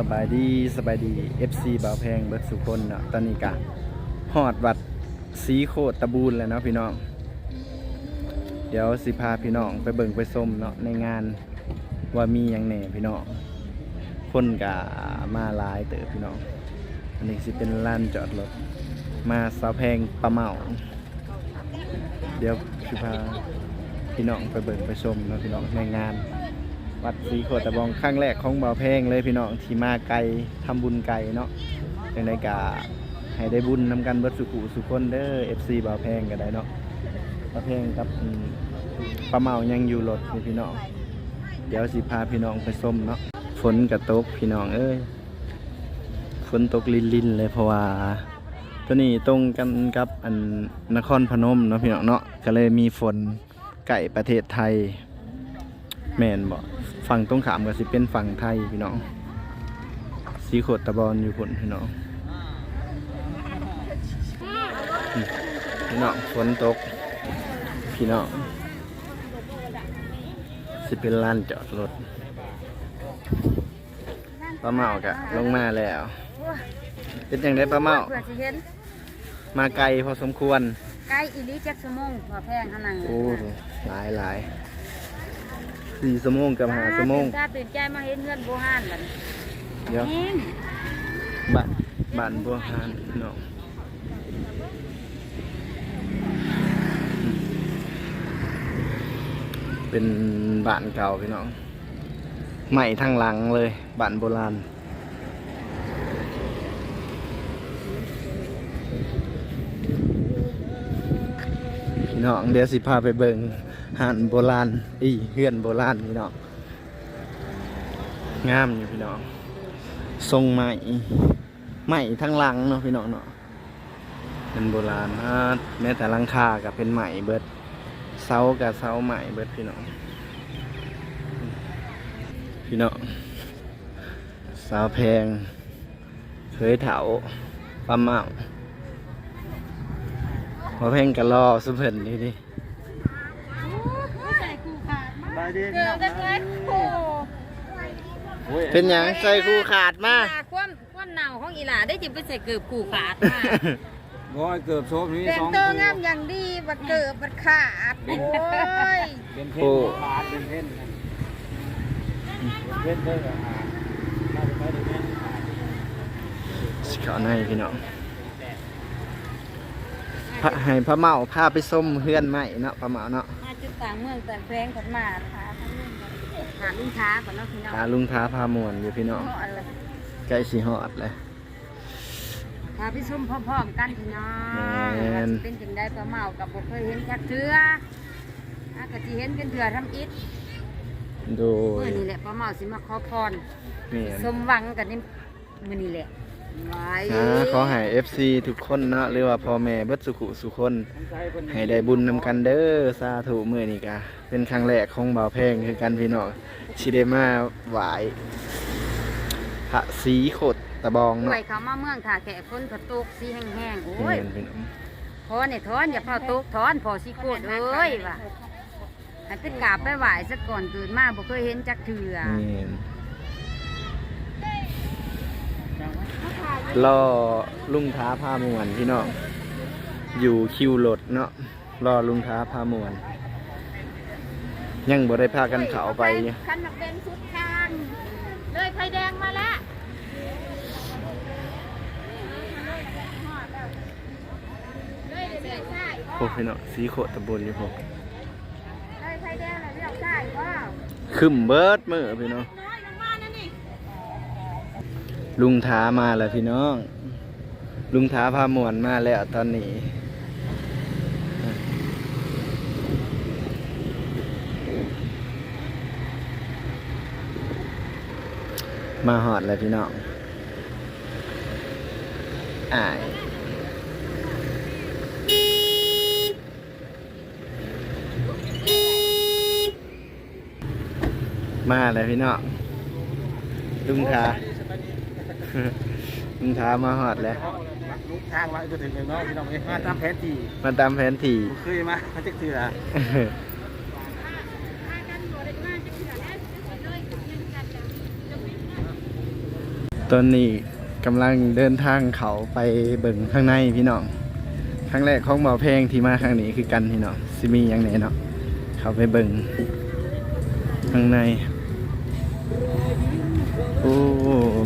สบายดีสบายดี FC บ่าวแพงเบิดสุคนเนาะตอนนี้กะฮอดวัดสีโคตรตะบูนแล้วเนาะพี่น้อง เดี๋ยวสิพาพี่น้องไปเบิ่งไปส้มเนาะในงานว่ามีหยังแหน่พี่น้องคนกะมาหลายเต๋อพี่น้อง อันนี้สิเป็นลานจอดรถมาสาวแพงปลาเมาเดี๋ยวสิพาพี่น้องไปเบิ่งไปชมเนาะพี่น้องในงาน วัดศรีโคตะบองครั้งแรกของบ่าวแพงเลยพี่น้องที่มาไกลทำบุญไกลเนาะจังไดกะให้ได้บุญนำกันเบิดสุขุสุคนเด้อ FC บ่าวแพงก็ได้เนาะบ่าวแพงกับอืมป้าเมายังอยู่รถอยู่พี่น้องเดี๋ยวสิพาพี่น้องไปส้มเนาะฝนกระตกพี่น้องเอ้ยฝนตกลินๆเลยเพราะว่าตัวนี้ตรงกันกับอันนครพนมเนาะพี่น้องเนาะก็เลยมีฝนไก่ประเทศไทย แม่นบ่ ฝั่งตรงขามก็สิเป็นฝั่งไทยพี่น้องสีโขดตะบอนอยู่พุ่นพี่น้องอืมพี่น้องฝนตก พี่น้องสิเป็นลานจอดรถป้าเมากะลงมาแล้วเป็นอย่างไรป้าเมาเพื่อสิเห็นมาไกลพอสมควร ไก่อีหลีจักสมงพอแพงเท่านั้นโอ้หลายหลาย สี่ชั่วโมงกับห้าชั่วโมงตื่นตาตื่นใจมาเห็นเงินโบราณบัดนี้เดี๋ยวแห้งบ้านบ้านบัวหานเนาะเป็นบ้านเก่าพี่น้องใหม่ทั้งหลังเลยบ้านโบราณพี่น้องเดี๋ยวสิพาไปเบิ่ง หานโบราณอีเฮือนโบราณพี่น้องงามอยู่พี่น้องทรงใหม่ใหม่ทั้งหลังเนาะพี่น้องเนาะเป็นโบราณนะแม้แต่ลังคากับเป็นใหม่เบิดเสากับเสาใหม่เบิดพี่น้องพี่น้องสาวแพงเคยเถาปลาเมาพอแพงกะรอสุเพิ่นนี่ดิ ใส่กูขา ดมากไปดิเกิดกันเลยโอ้เป็นหยังใส่คู่ขาดมาอีหลความความเน่าของอีหลาได้จิไปใส่เกือบกูขาดมาบอยเกือบโชบนี้แต่สงองตัวคู่งามอย่างดีบัดเกิดบัดขาดโอ้ยเป็นเพ่นขาดเป็นเพ่นเป็นเพ่นเด้ออ่าน่าจะไปได้แม่นขาดสิเขาในพี่น้องพระให้พระเมาพาไปส้มเฮือนใหม่เนาะพระเมาเนาะมา จุดต่างเมืองต่างแพงกันมาค่ะหาลุงท้าก่อนเนาะพี่น้องหาลุงท้าพามวนอยู่พี่น้องเพราะอะไรใกล้สีหอดเลยมาพี่ซุ่มพร้อมๆกันพี่น้องแม่นว่าสิเป็นจังได้ปลาเมากับบ่เคยเห็นจักเทืออากะสิเห็นเป็นเถื่อทำอิฐโดยมื้อนี้แหละปลาเมาสิมาขอพรเมียนสมหวังกันนี่มื้อนี้แหละ ไว้อ่าขอให้ FC ทุกคนเนาะหรือว่าพ่อแม่เบิดสุขุสุคนทั้งใจเพิ่นให้ได้บุญนำกันเด้อสาธุมื้อนี้กะเป็นครั้งแรกของบ่าวแพงคือกันพี่น้องสิได้มาไหว้พระศรีโคตตะบองหน่เนาะวยเขามาเมืองท่าแก่ฝนก็ตกสีแห้งๆ โอ้เมียยนพี่น้องถอนเนี่ยถอนอย่าเผาตกถอนพอสิโคตรเอ้ยว่ะให้ไปกราบไปไหว้ซะก่อนตื่นมาบ่เคยเห็นจักเทื่อเมียน รอลุงท้าพามวนพี่น้องอยู่คิวรถเนาะรอลุงท้าพามวน ยังบ่ได้พากันเข้าไปคันนักเป็นสุดทางเลยไฟแดงมาแล้วเลยเดี๋ยวใช่พวกพี่น้องสีโคตะบนอยู่พวกเลยไฟแดงเลยเดี๋ยวใช่ว้าวคึมเบิดมือพี่น้อง น้อยลงมานั่นนี่ ลุงท้ามาแล้วพี่น้อง ลุงท้าพามวนมาแล้วตอนนี้มาหอดเลยพี่น้องอายมาเลยพี่น้องลุงท้า ลุงท้ามาหอดแล้วลูกทางละจะถึงเลยเนาะพี่น้องเอ้ยมาตามแผนที่มาตามแผนที่ผมเคยมามาจักเทื่อตอนนี้กำลังเดินทางเขาไปเบิ่งข้างในพี่น้องครั้งแรกของหมอเพลงที่มาครั้งนี้คือกันพี่น้องสิมีอย่างไหนเนาะเขาไปเบิ่งข้างใน โอ้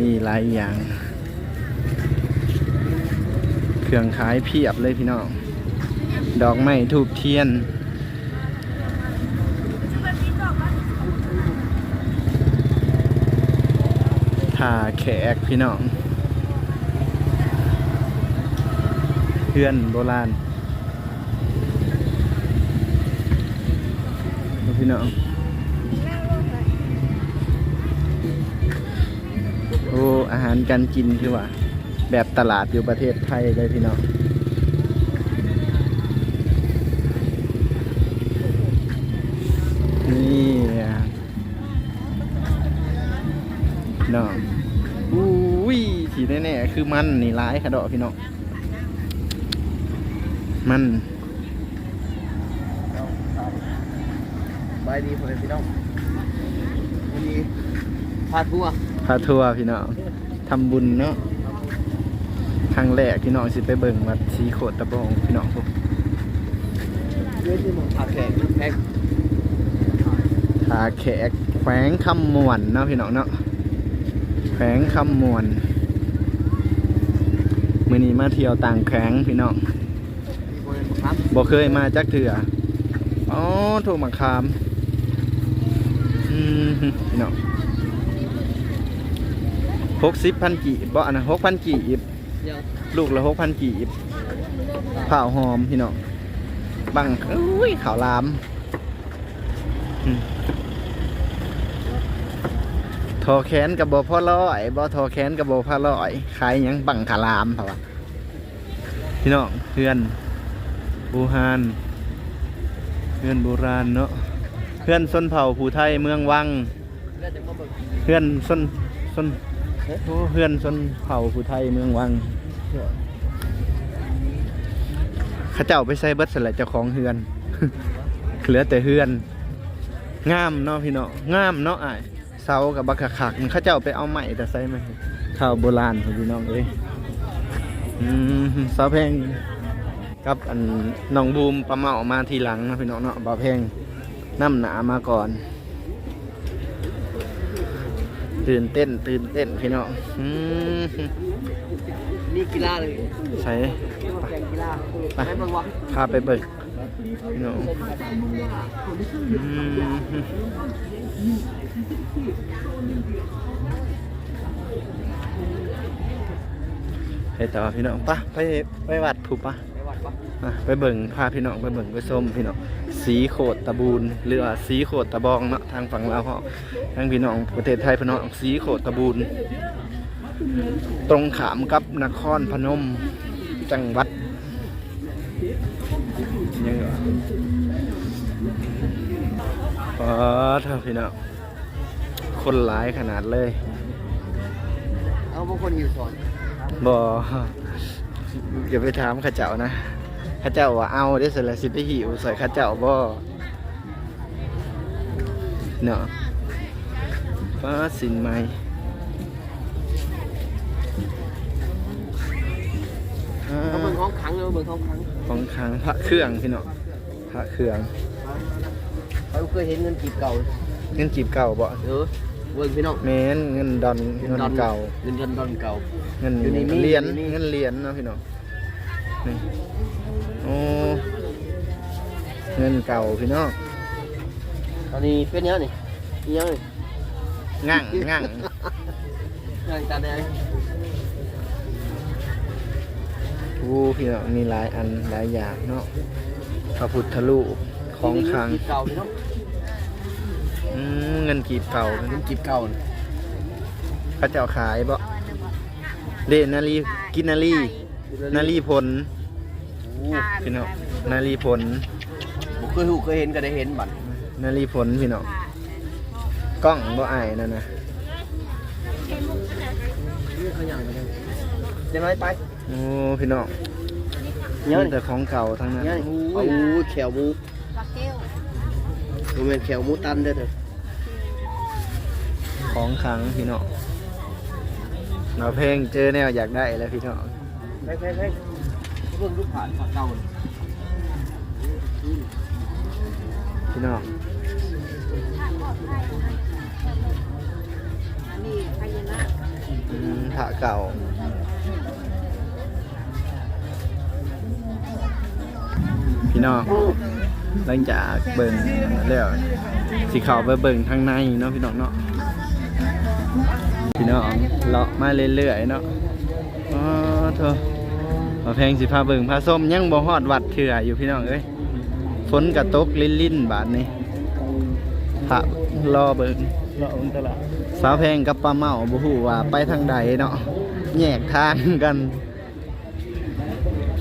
มีหลายอย่าง เครื่องขายเพียบเลยพี่น้อง ดอกไม้ทูบเทียนท่าแขกพี่น้อง เพื่อนโบราณ พี่น้อง อ้อาหารการกินคือว่า แบบตลาดอยู่ประเทศไทยเลยพี่น้องนี่น้องอุ้ยทีแน่ๆคือมันนี่ร้ายค่ะดอกพี่น้องมันบายดีพ่อแม่พี่น้องวันนี้พาทัวร์ พาทัวร์พี่น้องทำบุญเนาะครั้งแรกพี่น้องสิไปเบิ่งวัดสีโคตรตะบองพี่น้องพวกเรื่องที่ผมพาแขกแขกทาแขกแขวงคำมวนเนาะพี่น้องเนาะแขวงคำมวนมื้อนี้มาเที่ยวต่างแขวงพี่น้องที่คนครับบ่เคยมาจักเถื่ออ๋อถูกมะขามอืมพี่น้อง หกสิบพันกีบบ่อันหกพันกีบลูกละหกพันกีบข้าวหอมพี่น้องบังอุ้ยข้าวลามทอแขนกับบ่พ่อร้อยบ่ทอแขนกับบ่พ่อร้อยขายยังบังขาลามเปล่าวพี่น้องเพื่อนบูฮานเพื่อนโบราณเนาะเพื่อนส้นเผ่าผู้ไทยเมืองวังเรื่องจะมาเบิกเพื่อนส้นส้น โอ้เพื่อนส้นเผ่าผู้ไทยเมืองวังข้าเจ้าไปใส่เบิดสละเจ้าของเฮือน เหลือแต่เฮือน งามเนาะพี่เนาะงามเนาะไอ้เสากับบักขักข้าเจ้าไปเอาใหม่แต่ใส่มาข้าวโบราณพี่น้องเอ้ยเสาแพงกับอันน้องบูมประเมาออกมาทีหลังนะพี่น้องเนาะบ่าวแพงน้ำหนามาก่อน ตื่นเต้น ตื่นเต้นพี่น้องอืมนี่กีฬาเลยใส่แข่งกีฬาไปไปเบิ่งวะพาไปเบิกพี่น้องอืมไปต่อพี่น้องปะไปไปวัดผูกปะไปวัดปะ อะไปเบิ่งพาพี่น้องไปเบิ่งไปส้มพี่น้องสีโขดตะบูนหรือว่าสีโขดตะบองเนาะทางฝั่งลาวเขาทางพี่น้องประเทศไทยพี่น้องสีโขดตะบูนตรงขามกับนครพนมจังหวัดยังไงวะอ๋อเท่าพี่น้องคนหลายขนาดเลย เอาบางคนอยู่สอนบ ออย่าไปถามข้าเจ้านะข้าเจ้าว่าเอาได้เสร็จแล้วสิไปหิวใส่ข้าเจ้าบ่เนาะฟ้าสินไหมอ่าเขาเบิ่งห้องขังเลยเบิ่งห้องขังของคลังพระเครื่องพี่เนาะพระเครื่องเขาเคยเห็นเงินกีบเก่าเงินจีบเก่าบ่เออ เบิ่งพี่น้องแม่นเงินดอนเงินเก่าเงินดอนดอนเก่าเงินอยู่ในมีเหรียญอยู่ในมีเงินเหรียญเนาะพี่น้องนี่โอ้เงินเก่าพี่น้องตอนนี้เป็นยังนี่อีหยังนี่งั่งงั่งยังตาแดงโอ้พี่น้องมีหลายอันหลายอย่างเนาะพระพุทธรูปของคลังกีบเก่าพี่น้อง อืมเงินกีบเก่าเงินกีบเก่าน่ะพระเจ้าขายบ่เดนาลีกินนาลีนาลีพลโอ้พี่น้องนาลีพลบ่เคยหูเคยเห็นก็ได้เห็นบัดนาลีพลพี่น้องกล้องบ่อายนั่นนะเขายังไปยังจะน้อยไปโอ้พี่น้องเงี้ยมีแต่ของเก่าทั้งนั้นเงี้ยโอ้ยแขวหมูปลาเก้วบ่แม่นแขวหมูตันเด้อเด้อ ของขังพี่น้องมาเพลงเจอแนวอยากได้แล้วพี่น้องใช่ใช่ใช่รุ่นรุ่นผ่านผ่านเก่าพี่น้องอันนี้าเก่าพี่น้องหลังจากเบิ่งแล้วสิเข้าไปเบิ่งทางในเนาะพี่น้องเนาะ พี่น้องเลาะมาเรื่อยๆเนาะอ๋อเถอะมาแพงสิพาเบิ่งพาส้มยังบ่ฮอดวัดเถื่ออยู่พี่น้องเอ้ยฝนกระตกลิ้นๆบาดนี้พระรอเบิ่งราอุนตลาดสาวแพงกับป้าเมาบ่ฮู้ว่าไปทางใดเนาะแยกทางกัน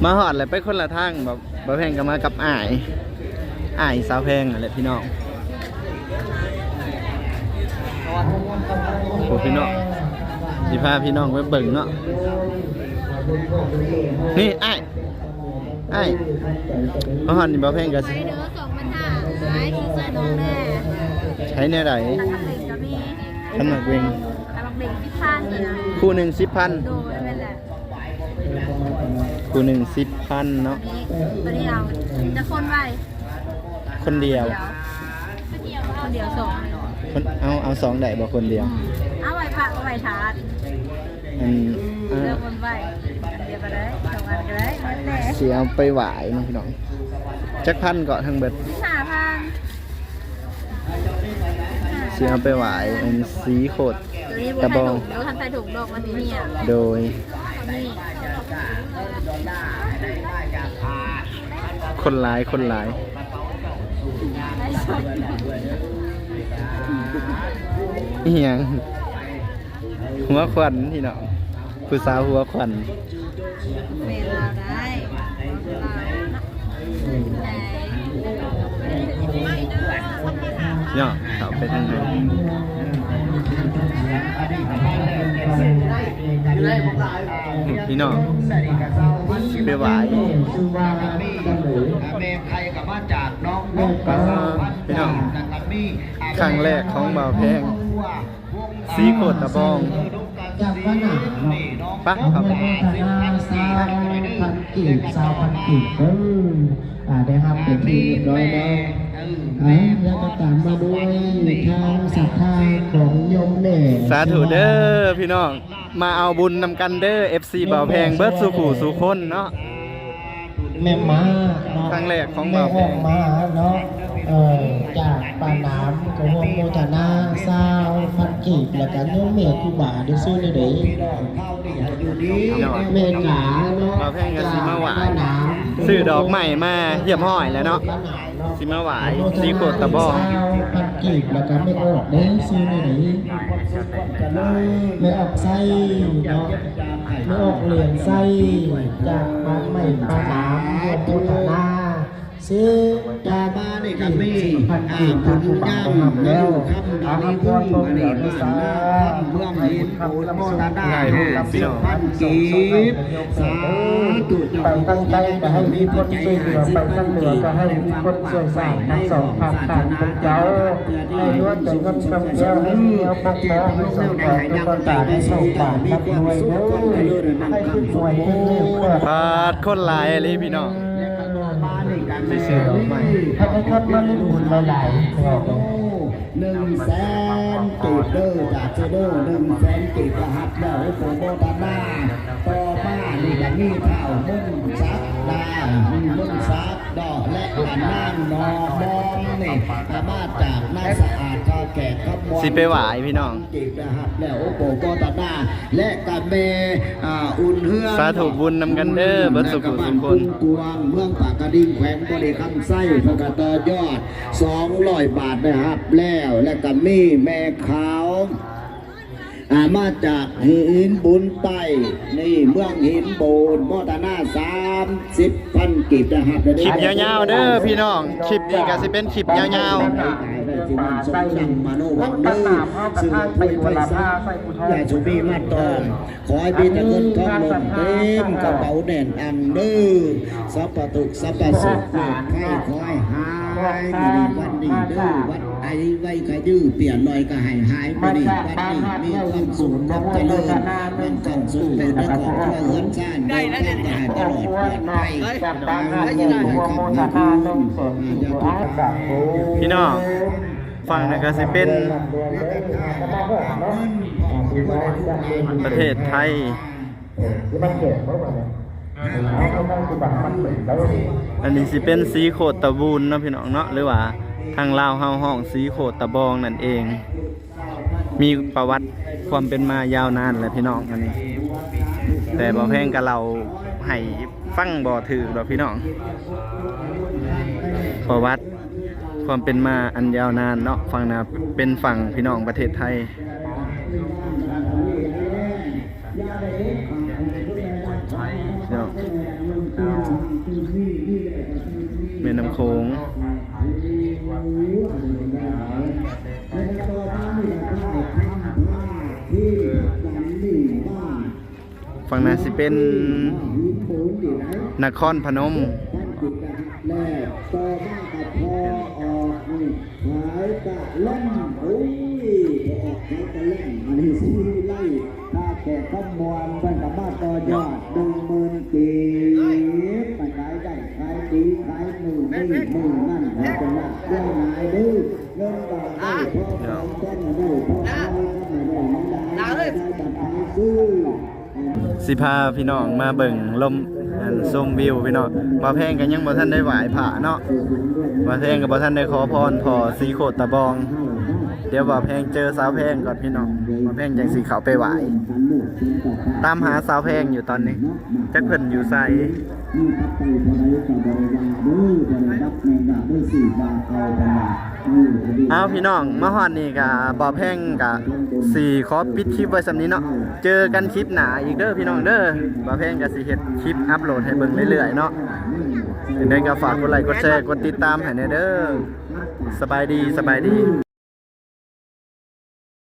มาฮอดแล้วไปคนละทางแบบบ่แพงก็มากับอ้ายอ้ายสาวแพงนั่นแหละพี่น้อง โอ้พี่น้องสิพาพี่น้องไปเบิ่งเนาะนี่อ้ายอ้ายมาฮอดนี่บ่าแพงก็ไปสิเด้อสองพันห้าขายที่ใส่น้องแน่ใช้แนวใดตะกับเหล็กก็มีขนาดเวงตะกับเหล็กที่พันเลยนะคู่หนึ่งสิบพันโดยเป็นแหละคู่หนึ่งสิบพันเนาะนี่ตัวนี้เอาจะคนไว้คนเดียวเดียว คนเดียวสองคนเอาเอาสองได้บอกคนเดียว เอาไว้ผักเอาไว้ทานอันเลือกคนไว้อันเดียวก็ได้สองอันก็ได้แล้วแต่เสียเอาไปหวายเนาะพี่น้องจักพันเกาะทั้งเบิดสามพันเสียเอาไปหวายอันสีโคตรตัวนี้บุกระไทบยองถูกเดี๋ยวทันใส่ถูกดอกวันนี้เนี่ยโดยนี่คนหลายคนหลายได้สองอีหยัง หัวควันพี่น้องผู้สาวหัวควันเป็นาได้เราไหนเนาะเขาไปทางไหนพี่น้องไปหวายคือว่าแม่ใครกับมาจากน้องพี่น้องครั้งแรกของบ่าวแพง สีโคตรตะบองจากบ้านหนาเนาะปะครับพัฒนาสาวพันกีบสาวพันกีบเอออ่าได้ครับเป็นที่เรียบร้อยแล้วอ่าแล้วก็ตามมาด้วยทางศรัทธาของโยมเน่สาธุเด้อพี่น้องมาเอาบุญนำกันเด้อ FC บ่าวแพงเบิดสุขู่สุคนเนาะแม่ม้าเนาะครั้งแรกของแม่บ่าวแพห้องงม้าเนาะ เออจากปาน้ำกับวงโมทนาสาวพันกีบแล้วก็โยมเมฆคูบาได้ซื้อในเด้เมกาเนาะบ่าแพงก็สิมาหวายซื้อดอกใหม่มาเยี่ยมห้อยแล้วเนาะสิมาหวายสีโคตะบองพันกีบแล้วก็ไม่ออกได้ซื้อในเด้ไม่ออกไส้เนาะไม่ออกเหรียญไส้จากบ้านใหม่ปาน้ำวงโมทนาซื้อ จากบ้านนี่ก็มีพันกีบพันย่างแล้วอาคำพรตรงเหล่านี้สาเมืองหินปูนโมทนาง่ายเลยพี่น้องพันกีบสาธุไปตั้งใจก็ให้มีคนช่วยเหลือไปตั้งเหนือก็ให้มีคนช่วยสร้างทั้งสองภาคต่างเป็นเจ้าให้ล้วนแต่เงินคำเดียวให้มีเอาปกป้องให้สมบัติให้ประกาศให้ส่งบาทนับหน่วยเด้อให้ขึ้นหน่วยขึ้นเร็วเพื่อพาดคนหลายเลยพี่น้องสิ ซื้อดอกไม้ถ้าให้คนมาเล่นบุญหลายหนึ่งแสนกีบเด้อจากเซโดหนึ่งแสนกีบรหัสเด้อให้โปรโมทนาต่อมานี่ก็มีเท่ามุ่งซักดามุ่งซักดอกและอันนั่งนอนมอมนี่สามาจากนาสะอาด สิไปหวายพี่น้องกีบรหัสแล้วโอ้โปรโมทนาและกับเมอ่าอุ่นเฮืองสาธุบุญนำกันเด้อเบิดสุขุสุขคนกวางเมืองปากกระดิ่งแขวงบริคำไส้พกตอยอด200บาทนะครับแล้วและก็มีแม่ขาวอ่ามาจากหินบุญไตนี่เมืองหินบูนมอตนาสามสิบพันกีบนะครับคลิปยาวๆเด้อพี่น้องคลิปนี้ก็สิเป็นคลิปยาว ที่มันสมดังมาโนวังเด้อซึ่งคุยไฟซ้ำอย่าชุบีมาตองขอให้พี่ตะเงินทองลงเต็มกระเป๋าแน่นอันเด้อสัพพะตุกสัพพะสุขปลอดภัยหายดีวันดีเด้อวัดไอ้ไว้ก็ยื้อเปลี่ยนลอยก็ให้หายไปนี่วันนี้มีความสุขความเจริญมันต้องสุขเป็นในครอบครัวเฮือนชาติได้แล้วเนี่ยตลอดปลอดภัยบ้านห้าโมงหัวโมงนานาลงสนอยู่อากับพี่น้อง ฟังนะก็สิเป็นประเทศไทยอันนี้เอาเอาคือบัตรมันเหมือนแล้วอันนี้สิเป็นสีโคตรตะบูนนะพี่น้องเนาะหรือว่าทางลาวเฮาห้องสีโคตรตะบองนั่นเอง มีประวัติความเป็นมายาวนานเลยพี่น้องอันนี้ แต่บ่แพงกับเราให้ฟังบ่ถือดอกพี่น้องประวัติ ความเป็นมาอันยาวนานเนาะฝั่งนาเป็นฝั่งพี่น้องประเทศไทยพี่น้องแม่น้ำโขงฝั่งนาสิเป็นนครพนม แรกต่อมากับพออ อกนี่หายตะล่มโอ้ยอออกหายตะล่มอันนี้สีไล่ถ้าแก่ข้ามวลมันกับบ้าต่อยอดดึงหมื่นกีบไปขายได้ขายดีขายหมื่นนี่มือนั่นหัวจะหนักยังไงดื้อเงินบาทได้พอของต้นได้พ่อเอาเข้ามาได้ไม่ได้ได้จัดไปซื้อ สิพาพี่น้องมาเบิ่งลมอันชมวิวพี่น้องบ่แพงกันยังบ่ทันได้ไหว้พระเนาะบ่แพงก็บ่ทันได้ขอพรพอสีโคตตะบอง เดี๋ยวบ่แพงเจอสาวแพงก่อนพี่น้องบ่แพงจังสิเข้าไปไหว้ตามหาสาวแพงอยู่ตอนนี้จักเพิ่นอยู่ไสนี่พัดไปเท่าไรก็บริวารเด้อบริรับในดาด้วยสี่บาทเอาไปละนี่พอดี เอาพี่น้องมาฮอดนี่กับบอแพงกับสี่ขอปิดคลิปไว้สำนี้เนาะเจอกันคลิปหนาอีกเด้อพี่น้องเด้อบอแพงกับสี่เห็ดคลิปอัพโหลดให้เบิ่งเรื่อยๆเนาะยังไงก็ฝากกดไลค์กดแชร์กดติดตามให้เน่เด้อสบายดีสบายดี